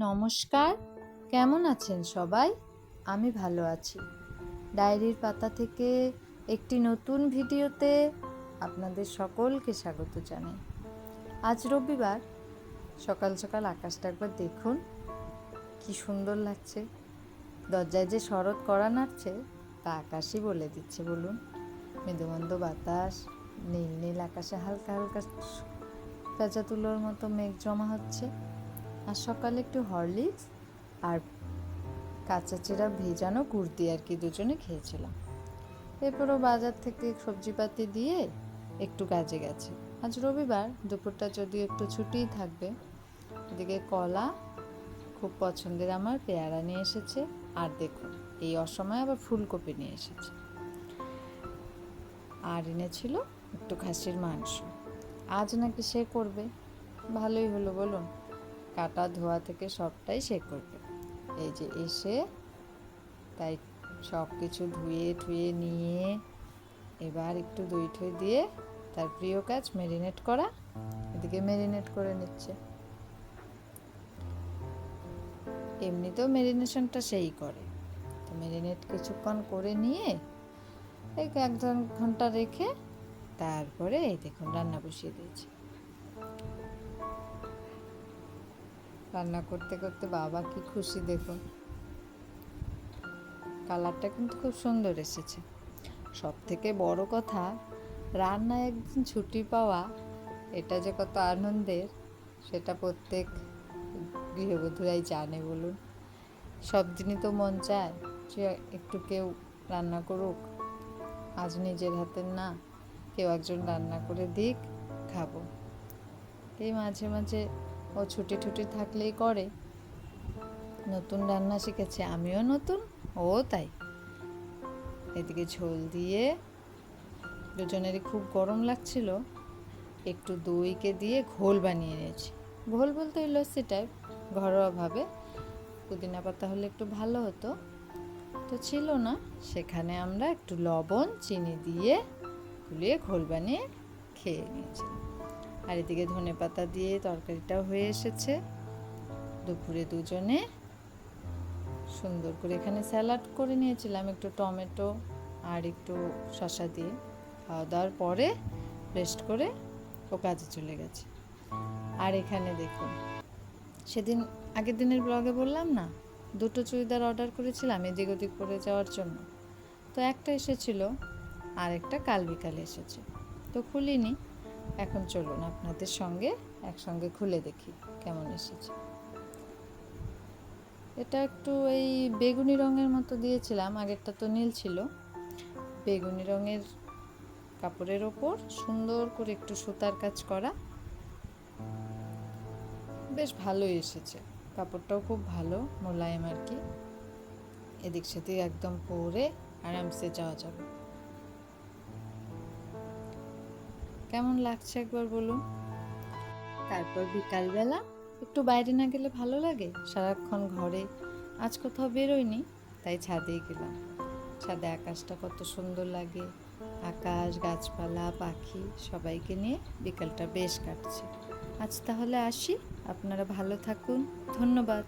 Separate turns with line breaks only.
নমস্কার, কেমন আছেন সবাই? আমি ভালো আছি। ডায়েরির পাতা থেকে একটি নতুন ভিডিওতে আপনাদের সকলকে স্বাগত জানাই। আজ রবিবার, সকাল সকাল আকাশটা একবার দেখুন, কি সুন্দর লাগছে। দরজায় যে শরৎ করা নাড়ছে, তা আকাশই বলে দিচ্ছে বলুন। মৃদুমন্দ বাতাস, নীল নীল আকাশে হালকা হালকা পেঁচা তুলোর মতো মেঘ জমা হচ্ছে। আর সকালে একটু হরলিক্স আর কাঁচা চেরা ভেজানো কুর্তি আর কি দুজনে খেয়েছিলাম। এরপরও বাজার থেকে সবজিপাতি দিয়ে একটু কাজে গেছে। আজ রবিবার, দুপুরটা যদি একটু ছুটিই থাকবে, এদিকে কলা খুব পছন্দের আমার, পেয়ারা নিয়ে এসেছে, আর দেখুন, এই অসময়ে আবার ফুলকপি নিয়ে এসেছে। আর এনেছিল একটু খাসির মাংস। আজ নাকি সে করবে, ভালোই হলো বলুন। কাটা ধোয়া থেকে সবটাই সে করবে। এই যে এসে তাই সব কিছু ধুয়ে ঠুয়ে নিয়ে এবার একটু দই ঠই দিয়ে তার প্রিয় কাজ মেরিনেট করা। এদিকে মেরিনেট করে নিচ্ছে। এমনিতেও মেরিনেশনটা সেই করে। তো মেরিনেট কিছুক্ষণ করে নিয়ে এই এক ঘণ্টা রেখে তারপরে এই দেখুন রান্না বসিয়ে দিয়েছি। রান্না করতে করতে বাবা কি খুশি দেখুন। কালারটা কিন্তু খুব সুন্দর এসেছে। সব থেকে বড় কথা রান্নায় একদিন ছুটি পাওয়া, এটা যে কত আনন্দের, সেটা প্রত্যেক গৃহবধূরাই জানে বলুন। সব দিনই তো মন চায় যে একটু কেউ রান্না করুক, আজ নিজের হাতের না, কেউ একজন রান্না করে দিক, খাব। এই মাঝে মাঝে ও ছুটি টুটি থাকলেই করে। নতুন রান্না শিখেছে, আমিও নতুন, ও তাই। এদিকে ঝোল দিয়ে দুজনেরই খুব গরম লাগছিল। একটু দইকে দিয়ে ঘোল বানিয়ে নিয়েছি। ঘোল বলতে ওই লস্যি টাইপ ঘরোয়াভাবে পুদিনা পাতা হলে একটু ভালো হতো। তো ছিল না। সেখানে আমরা একটু লবণ, চিনি দিয়ে গুলিয়ে ঘোল বানিয়ে খেয়ে নিয়েছিলাম। আর এদিকে ধনে পাতা দিয়ে তরকারিটাও হয়ে এসেছে। দুপুরে দুজনে সুন্দর করে এখানে স্যালাড করে নিয়েছিলাম, একটু টমেটো আর একটু শশা দিয়ে। খাওয়া দাওয়ার পরে রেস্ট করে ও কাজে চলে গেছে। আর এখানে দেখুন, সেদিন আগের দিনের ব্লগে বললাম না, দুটো চুড়িদার অর্ডার করেছিলাম এদিক ওদিক পরে যাওয়ার জন্য। তো একটা এসেছিল আর একটা কাল বিকালে এসেছে। তো খুলিনি এখন চলুন আপনাদের সঙ্গে একসঙ্গে খুলে দেখি কেমন এসেছে। এটা একটু এই বেগুনি রঙের মতো দিয়েছিলাম, আগেরটা তো নীল ছিল। বেগুনি রঙের কাপড়ের ওপর সুন্দর করে একটু সুতার কাজ করা। বেশ ভালোই এসেছে, কাপড়টাও খুব ভালো, মোলায়েম আর কি। এদিক সেদিক একদম পরে আরামসে যাওয়া যাবে। কেমন লাগছে একবার বলুন? তারপর বিকালবেলা একটু বাইরে না গেলে ভালো লাগে? সারাক্ষণ ঘরে, আজ কোথাও বেরোয়নি তাই ছাদেই গেলাম। ছাদে আকাশটা কত সুন্দর লাগে। আকাশ, গাছপালা, পাখি, সবাইকে নিয়ে বিকালটা বেশ কাটছে। আজ তাহলে আসি, আপনারা ভালো থাকুন, ধন্যবাদ।